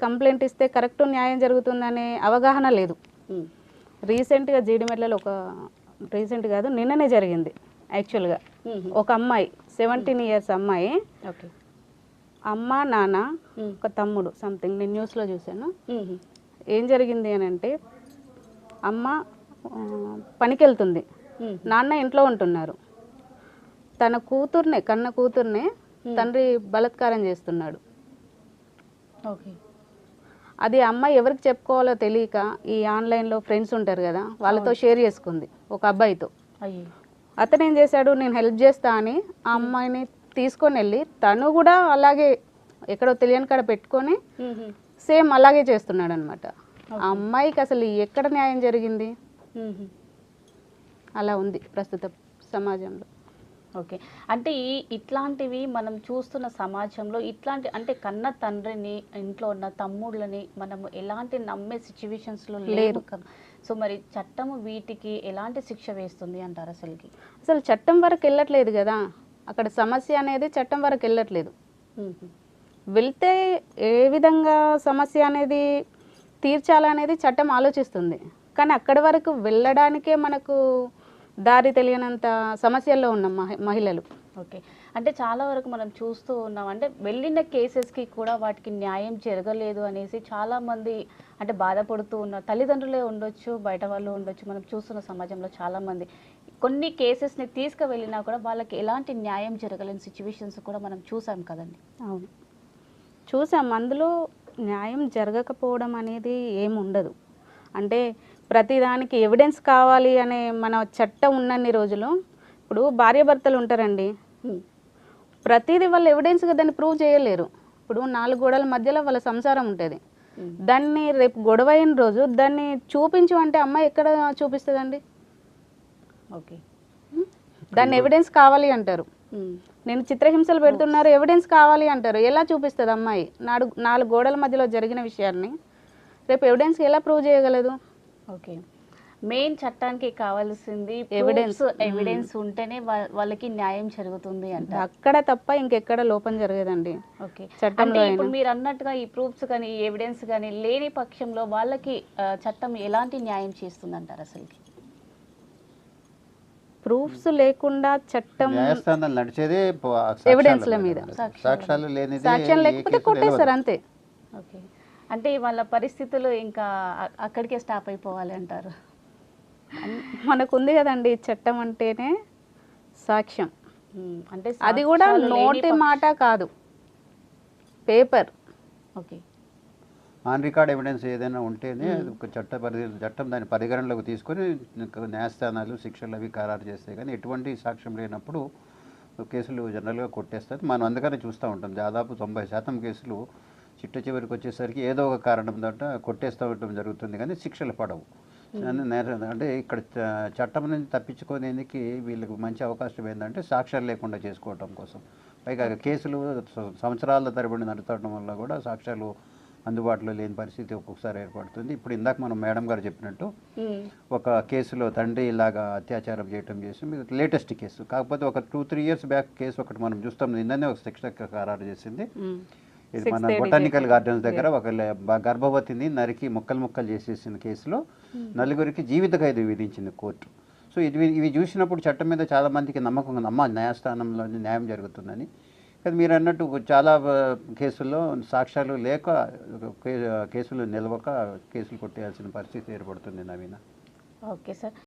Complaint ఇస్తే correct న్యాయం జరుగుతుందనే అవగాహన లేదు. రీసెంట్గా జీడిమెట్లలో ఒక రీసెంట్ కాదు నిన్ననే జరిగింది యాక్చువల్గా. ఒక అమ్మాయి సెవెంటీన్ ఇయర్స్ అమ్మాయి. ఓకే. అమ్మ నాన్న. ఒక తమ్ముడు సంథింగ్ నేను న్యూస్లో చూశాను. ఏం జరిగింది అని అంటే అమ్మ ఆ, పనికి వెళ్తుంది ఉమ్. నాన్న ఇంట్లో ఉంటున్నారు. తన కూతుర్నే కన్న కూతుర్నే తండ్రి బలాత్కారం చేస్తున్నాడు. ఓకే. అది అమ్మాయి ఎవరికి చెప్పుకోవాలో తెలియక ఈ ఆన్లైన్లో ఫ్రెండ్స్ ఉంటారు కదా వాళ్ళతో షేర్ చేసుకుంది ఒక అబ్బాయితో. అతను ఏం చేశాడు నేను హెల్ప్ చేస్తా అని ఆ అమ్మాయిని తీసుకొని వెళ్ళి తను కూడా అలాగే ఎక్కడో తెలియని కాడ పెట్టుకొని. సేమ్ అలాగే చేస్తున్నాడు అనమాట ఆ అమ్మాయికి అసలు ఎక్కడ న్యాయం జరిగింది. అలా ఉంది ప్రస్తుత సమాజంలో. ఓకే. అంటే ఈ ఇట్లాంటివి మనం చూస్తున్న సమాజంలో ఇట్లాంటి అంటే కన్న తండ్రిని ఇంట్లో ఉన్న తమ్ముళ్ళని మనము ఎలాంటి నమ్మే సిచ్యువేషన్స్లో లేరు. కదా. సో మరి చట్టము వీటికి ఎలాంటి శిక్ష వేస్తుంది అంటారు అసలుకి? అసలు చట్టం వరకు వెళ్ళట్లేదు కదా. అక్కడ సమస్య అనేది చట్టం వరకు వెళ్ళట్లేదు. వెళ్తే ఏ విధంగా సమస్య అనేది తీర్చాలనేది చట్టం ఆలోచిస్తుంది. కానీ అక్కడి వరకు వెళ్ళడానికే మనకు దారి తెలియనంత సమస్యల్లో ఉన్నాం మహి- మహిళలు. ఓకే. అంటే చాలా వరకు మనం చూస్తూ ఉన్నాం. అంటే వెళ్ళిన కేసెస్కి కూడా వాటికి న్యాయం జరగలేదు అనేసి చాలా మంది అంటే బాధపడుతూ ఉన్నారు తల్లిదండ్రులే ఉండొచ్చు బయట వాళ్ళు ఉండొచ్చు. మనం చూస్తున్న సమాజంలో చాలా మంది కొన్ని కేసెస్ని తీసుకువెళ్ళినా కూడా వాళ్ళకి ఎలాంటి న్యాయం జరగలేని సిచ్యువేషన్స్ కూడా మనం చూసాం కదండి. అవును. చూసాం. అందులో న్యాయం జరగకపోవడం అనేది ఏమి ఉండదు అంటే ప్రతిదానికి ఎవిడెన్స్ కావాలి అనే మన చట్టం ఉన్నన్ని రోజులు ఇప్పుడు భార్యాభర్తలు ఉంటారండి. ప్రతిదీ వాళ్ళు ఎవిడెన్స్గా దాన్ని ప్రూవ్ చేయలేరు. ఇప్పుడు నాలుగు గోడల మధ్యలో వాళ్ళ సంసారం ఉంటుంది. దాన్ని రేపు గొడవ అయిన రోజు దాన్ని చూపించు అంటే అమ్మాయి ఎక్కడ చూపిస్తుందండి? ఓకే. దాన్ని ఎవిడెన్స్ కావాలి అంటారు. నేను చిత్రహింసలు పెడుతున్నారు ఎవిడెన్స్ కావాలి అంటారు. ఎలా చూపిస్తుంది అమ్మాయి? నాలుగు నాలుగు గోడల మధ్యలో జరిగిన విషయాన్ని. రేపు ఎవిడెన్స్ ఎలా ప్రూవ్ చేయగలదు? ఓకే. మెయిన్ చట్టానికి కావాల్సింది. ఎవిడెన్స్ ఎవిడెన్స్ ఉంటేనే వా- వాళ్ళకి న్యాయం జరుగుతుంది అంట. అక్కడ తప్ప ఇంకెక్కడ లోపం జరగదండి. ఓకే. చట్టంలో. ఇప్పుడు మీరు అన్నట్టుగా ఈ ప్రూఫ్స్ కానీ ఎవిడెన్స్ కానీ లేని పక్షంలో వాళ్ళకి చట్టం ఎలాంటి న్యాయం చేస్తుంది అంటారు అసలుకి? ప్రూఫ్స్ లేకుండా చట్టం న్యాయస్థానాలు నడిచేదే ప- ఎవిడెన్స్ల మీద. సాక్ష్యాలు లేనిది సాక్ష్యం ఏ లేకపోతే కొట్టేస్తారు. అంతే. ఓకే. అంటే వాళ్ళ పరిస్థితులు ఇంకా అక్కడికే స్టాప్ అయిపోవాలి అంటారు. మనకు ఉంది కదండి చట్టం అంటేనే సాక్ష్యం. అంటే అది కూడా నోటి మాట కాదు. Paper. Okay. On record evidence ఏదైనా ఉంటేనే చట్ట పరి చట్టం దాని పరిగణలోకి తీసుకొని న్యాయస్థానాలు శిక్షలు అవి ఖరారు చేస్తాయి కానీ ఎటువంటి సాక్ష్యం లేనప్పుడు కేసులు జనరల్గా కొట్టేస్తుంది మనం అందుకనే చూస్తూ ఉంటాం. దాదాపు తొంభై శాతం కేసులు చిట్ట చివరికి వచ్చేసరికి ఏదో ఒక కారణం తోట కొట్టేస్తూ ఉండటం జరుగుతుంది కానీ శిక్షలు పడవు. అంటే ఇక్కడ చట్టం నుంచి తప్పించుకునేందుకు వీళ్ళకి మంచి అవకాశం ఏంటంటే సాక్ష్యాలు లేకుండా చేసుకోవటం కోసం. పైగా కేసులు సంవత్సరాల తరబడి నడతడం వల్ల కూడా సాక్ష్యాలు అందుబాటులో లేని పరిస్థితి ఒక్కొక్కసారి ఏర్పడుతుంది. ఇప్పుడు ఇందాక మనం మేడం గారు చెప్పినట్టు ఒక కేసులో తండ్రి ఇలాగా అత్యాచారం చేయటం చేసి లేటెస్ట్ కేసు. కాకపోతే ఒక two three years back case ఒకటి మనం చూస్తాం. నిన్ననే ఒక శిక్ష ఖరారు చేసింది. ఇది మన బొటానికల్. గార్డెన్స్ దగ్గర ఒక గర్భవతిని నరికి ముక్కలు ముక్కలు చేసేసిన కేసులో నలుగురికి జీవిత ఖైదు విధించింది కోర్టు. సో ఇది ఇవి చూసినప్పుడు చట్టం మీద చాలా మందికి నమ్మకం అమ్మ న్యాయస్థానంలో న్యాయం జరుగుతుందని. కానీ మీరు అన్నట్టు చాలా కేసుల్లో సాక్ష్యాలు లేక కేసులు నిలవక కేసులు కొట్టేయాల్సిన పరిస్థితి ఏర్పడుతుంది నవీన. Okay sir